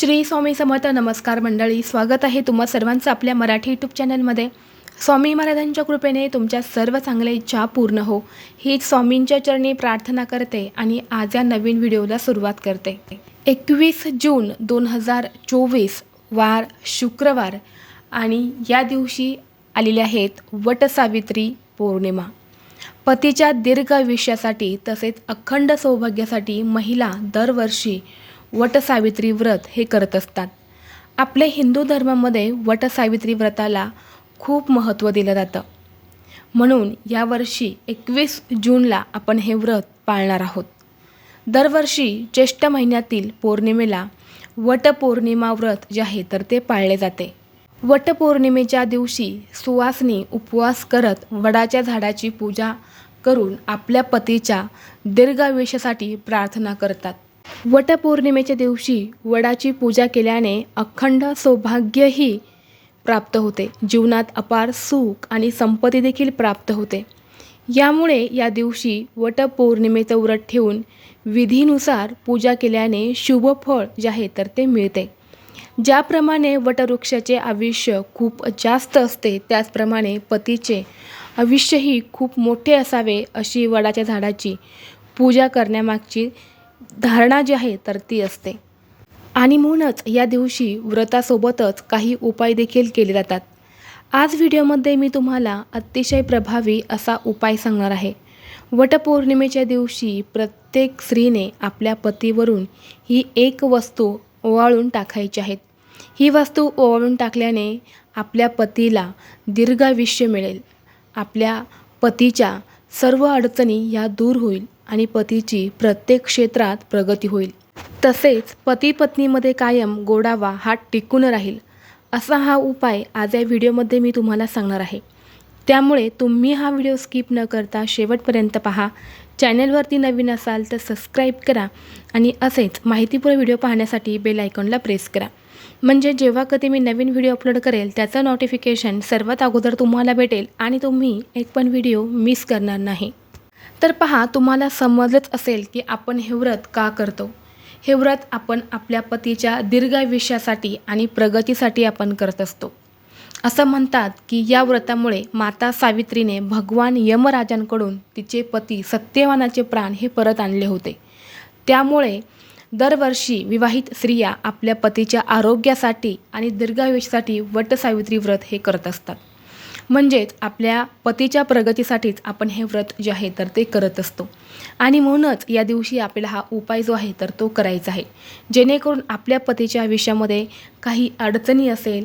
श्री स्वामी समर्थ नमस्कार मंडळी स्वागत आहे तुम्हा सर्वांचं आपल्या मराठी यूट्यूब चॅनलमध्ये स्वामी महाराजांच्या कृपेने तुमच्या सर्व चांगल्या इच्छा पूर्ण हो. हीच स्वामींच्या चरणी प्रार्थना करते आणि आज या नवीन व्हिडिओला सुरुवात करते. एकवीस जून दोन हजार चोवीस वार शुक्रवार आणि या दिवशी आलेले आहेत वटसावित्री पौर्णिमा. पतीच्या दीर्घ आयुष्यासाठी तसेच अखंड सौभाग्यासाठी महिला दरवर्षी वटसावित्री व्रत हे करत असतात. आपल्या हिंदू धर्मामध्ये वटसावित्री व्रताला खूप महत्त्व दिलं जातं. म्हणून यावर्षी एकवीस जूनला आपण हे व्रत पाळणार आहोत. दरवर्षी ज्येष्ठ महिन्यातील पौर्णिमेला वटपौर्णिमा व्रत जे आहे तर ते पाळले जाते. वटपौर्णिमेच्या दिवशी सुवासनी उपवास करत वडाच्या झाडाची पूजा करून आपल्या पतीच्या दीर्घायुष्यासाठी प्रार्थना करतात. वटपौर्णिमेच्या दिवशी वडाची पूजा केल्याने अखंड सौभाग्यही प्राप्त होते. जीवनात अपार सुख आणि संपत्ती देखील प्राप्त होते. यामुळे या दिवशी वटपौर्णिमेचं व्रत ठेवून विधीनुसार पूजा केल्याने शुभ फळ जे आहे तर ते मिळते. ज्याप्रमाणे वटवृक्षाचे आयुष्य खूप जास्त असते त्याचप्रमाणे पतीचे आयुष्यही खूप मोठे असावे अशी वडाच्या झाडाची पूजा करण्यामागची धारणा जी आहे तर ती असते. आणि म्हणूनच या दिवशी व्रतासोबतच काही उपाय देखील केले जातात. आज व्हिडिओमध्ये मी तुम्हाला अतिशय प्रभावी असा उपाय सांगणार आहे. वटपौर्णिमेच्या दिवशी प्रत्येक स्त्रीने आपल्या पतीवरून ही एक वस्तू ओवाळून टाकायची आहेत ही वस्तू ओवाळून टाकल्याने आपल्या पतीला दीर्घायुष्य मिळेल. आपल्या पतीच्या सर्व अडचणी या दूर होईल. आणि पतीची प्रत्येक क्षेत्रात प्रगती होईल. तसेच पती पत्नीमध्ये कायम गोडावा हा टिकून राहील. असा हा उपाय आज या व्हिडिओमध्ये मी तुम्हाला सांगणार आहे. त्यामुळे तुम्ही हा व्हिडिओ स्किप न करता शेवटपर्यंत पहा. चॅनलवरती नवीन असाल तर सबस्क्राईब करा आणि असेच माहितीपूर्ण व्हिडिओ पाहण्यासाठी बेल आयकॉनला प्रेस करा. म्हणजे जेव्हा कधी मी नवीन व्हिडिओ अपलोड करेल त्याचं नोटिफिकेशन सर्वात अगोदर तुम्हाला भेटेल आणि तुम्ही एक पण व्हिडिओ मिस करणार नाही. तर पहा तुम्हाला समजलंच असेल की आपण हे व्रत का करतो. हे व्रत आपण आपल्या पतीच्या दीर्घायुष्यासाठी आणि प्रगतीसाठी आपण करत असतो. असं म्हणतात की या व्रतामुळे माता सावित्रीने भगवान यमराजांकडून तिचे पती सत्यवानाचे प्राण हे परत आणले होते. त्यामुळे दरवर्षी विवाहित स्त्रिया आपल्या पतीच्या आरोग्यासाठी आणि दीर्घायुष्यासाठी वटसावित्री व्रत हे करत असतात. म्हणजेच आपल्या पतीच्या प्रगतीसाठीच आपण हे व्रत जे आहे तर ते करत असतो. आणि म्हणूनच या दिवशी आपल्याला हा उपाय जो आहे तर तो करायचा आहे. जेणेकरून आपल्या पतीच्या आयुष्यामध्ये काही अडचणी असेल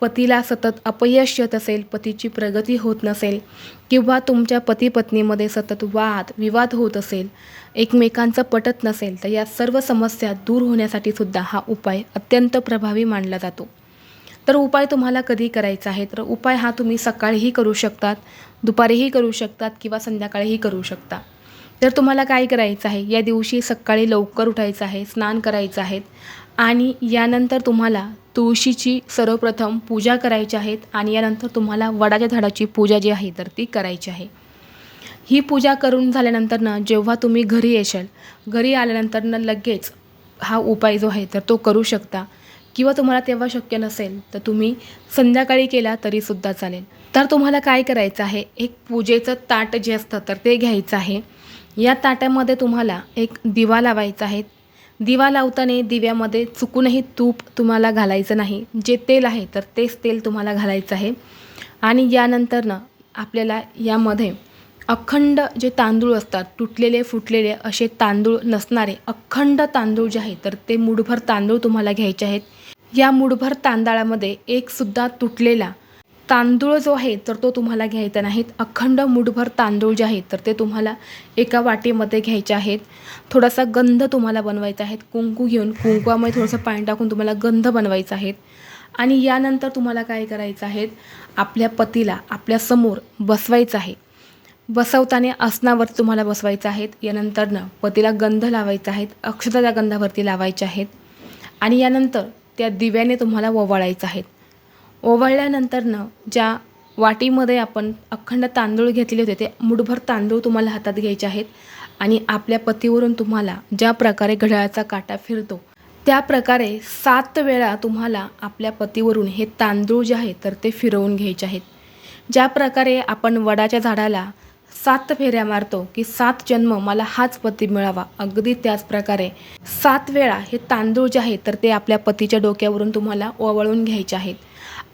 पतीला सतत अपयश येत असेल पतीची प्रगती होत नसेल किंवा तुमच्या पती पत्नीमध्ये सतत वाद विवाद होत असेल एकमेकांचं पटत नसेल तर या सर्व समस्या दूर होण्यासाठी सुद्धा हा उपाय अत्यंत प्रभावी मानला जातो. तर उपाय तुम्हाला कधी करायचा आहे तर उपाय हा तुम्ही सकाळीही करू शकतात दुपारीही करू शकतात किंवा संध्याकाळीही करू शकता. तर तुम्हाला काय करायचं आहे? या दिवशी सकाळी लवकर उठायचं आहे स्नान करायचं आहे आणि यानंतर तुम्हाला तुळशीची सर्वप्रथम पूजा करायची आहेत आणि यानंतर तुम्हाला वडाच्या झाडाची पूजा जी आहे तर ती करायची आहे. ही पूजा करून झाल्यानंतर ना जेव्हा तुम्ही घरी येशाल घरी आल्यानंतर ना लगेच हा उपाय जो आहे तर तो करू शकता. किंवा तुम्हाला तेव्हा शक्य नसेल तर तुम्ही संध्याकाळी केला तरीसुद्धा चालेल. तर तुम्हाला काय करायचं आहे? एक पूजेचं ताट जे असतं तर ते घ्यायचं आहे. या ताटामध्ये तुम्हाला एक दिवा लावायचा आहे. दिवा लावताना दिव्यामध्ये चुकूनही तूप तुम्हाला घालायचं नाही. जे तेल आहे तर तेच तेल तुम्हाला घालायचं आहे. आणि यानंतर ना आपल्याला यामध्ये अखंड जे तांदूळ असतात तुटलेले फुटलेले असे तांदूळ नसणारे अखंड तांदूळ जे आहे तर ते मुठभर तांदूळ तुम्हाला घ्यायचे आहेत. या मुठभर तांदळामध्ये एकसुद्धा तुटलेला तांदूळ जो आहे तर तो तुम्हाला घ्यायचा नाहीत. अखंड मुठभर तांदूळ जे आहेत तर ते तुम्हाला एका वाटीमध्ये घ्यायचे आहेत. थोडासा गंध तुम्हाला बनवायचा आहे. कुंकू घेऊन कुंकवामध्ये थोडंसं पाणी टाकून तुम्हाला गंध बनवायचा आहे. आणि यानंतर तुम्हाला काय करायचं आहे आपल्या पतीला आपल्यासमोर बसवायचं आहे. बसवताना आसनावर तुम्हाला बसवायचं आहेत यानंतरनं पतीला गंध लावायचा आहेत अक्षता त्या गंधावरती लावायचे आहेत. आणि यानंतर त्या दिव्याने तुम्हाला ओवाळायचं आहेत ओवाळल्यानंतरनं ज्या वाटीमध्ये आपण अखंड तांदूळ घेतले होते ते मुठभर तांदूळ तुम्हाला हातात घ्यायचे आहेत आणि आपल्या पतीवरून तुम्हाला ज्या प्रकारे घड्याळाचा काटा फिरतो त्या प्रकारे सात वेळा तुम्हाला आपल्या पतीवरून हे तांदूळ जे आहे तर ते फिरवून घ्यायचे आहेत. ज्या प्रकारे आपण वडाच्या झाडाला सात फेऱ्या मारतो की सात जन्म मला हाच पती मिळावा. अगदी त्याच प्रकारे. सात वेळा हे तांदूळ जे आहे तर ते आपल्या पतीच्या डोक्यावरून तुम्हाला ओवाळून घ्यायचे आहेत.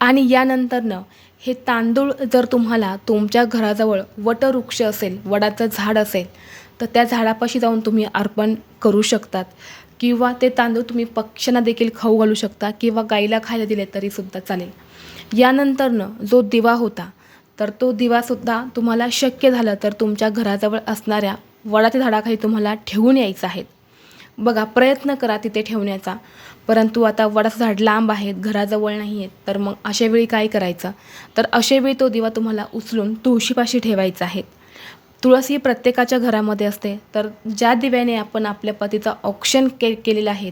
आणि यानंतरनं हे तांदूळ जर तुम्हाला तुमच्या घराजवळ वटवृक्ष असेल वडाचं झाड असेल तर त्या झाडापाशी जाऊन तुम्ही अर्पण करू शकतात. किंवा ते तांदूळ तुम्ही पक्ष्यांना देखील खाऊ घालू शकता किंवा गाईला खायला दिले तरीसुद्धा चालेल. यानंतरनं जो दिवा होता तर तो दिवासुद्धा तुम्हाला शक्य झालं तर तुमच्या घराजवळ असणाऱ्या वडाच्या झाडाखाली तुम्हाला ठेवून यायचं आहे. बघा प्रयत्न करा तिथे ठेवण्याचा. परंतु आता वडाचं झाड लांब आहेत घराजवळ नाही आहेत तर मग अशावेळी काय करायचं? तर अशावेळी तो दिवा तुम्हाला उचलून तुळशीपाशी ठेवायचा आहे. तुळस ही प्रत्येकाच्या घरामध्ये असते. तर ज्या दिव्याने आपण आपल्या पतीचं ऑप्शन के केलेलं आहे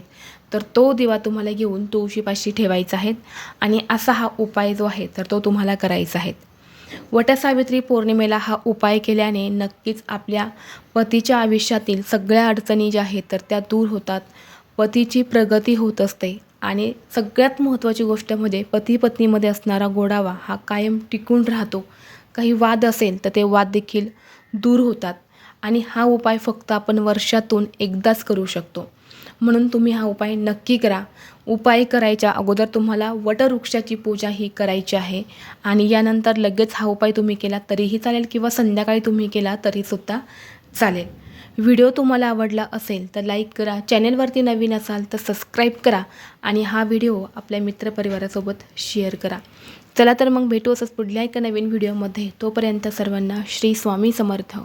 तर तो दिवा तुम्हाला घेऊन तुळशीपाशी ठेवायचा आहे. आणि असा हा उपाय जो आहे तर तो तुम्हाला करायचा आहे. वटसावित्री पौर्णिमेला हा उपाय केल्याने नक्कीच आपल्या पतीच्या आयुष्यातील सगळ्या अडचणी ज्या आहेत तर त्या दूर होतात. पतीची प्रगती होत असते आणि सगळ्यात महत्त्वाची गोष्ट म्हणजे पती पत्नीमध्ये असणारा गोडावा हा कायम टिकून राहतो. काही वाद असेल तर ते वाद देखील दूर होतात आणि हा उपाय फक्त आपण वर्षातून एकदाच करू शकतो. म्हणून तुम्ही हा उपाय नक्की करा. उपाय करायच्या अगोदर तुम्हाला वटवृक्षाची पूजा ही करायची आहे. आणि यानंतर लगेच हा उपाय तुम्ही केला तरीही चालेल किंवा संध्याकाळी तुम्ही केला तरीसुद्धा चालेल. व्हिडिओ तुम्हाला आवडला असेल तर लाईक करा चॅनेलवरती नवीन असाल तर सबस्क्राईब करा आणि हा व्हिडिओ आपल्या मित्रपरिवारासोबत शेअर करा. चला तर मग भेटू असंच पुढल्या एका नवीन व्हिडिओमध्ये. तोपर्यंत सर्वांना श्री स्वामी समर्थ.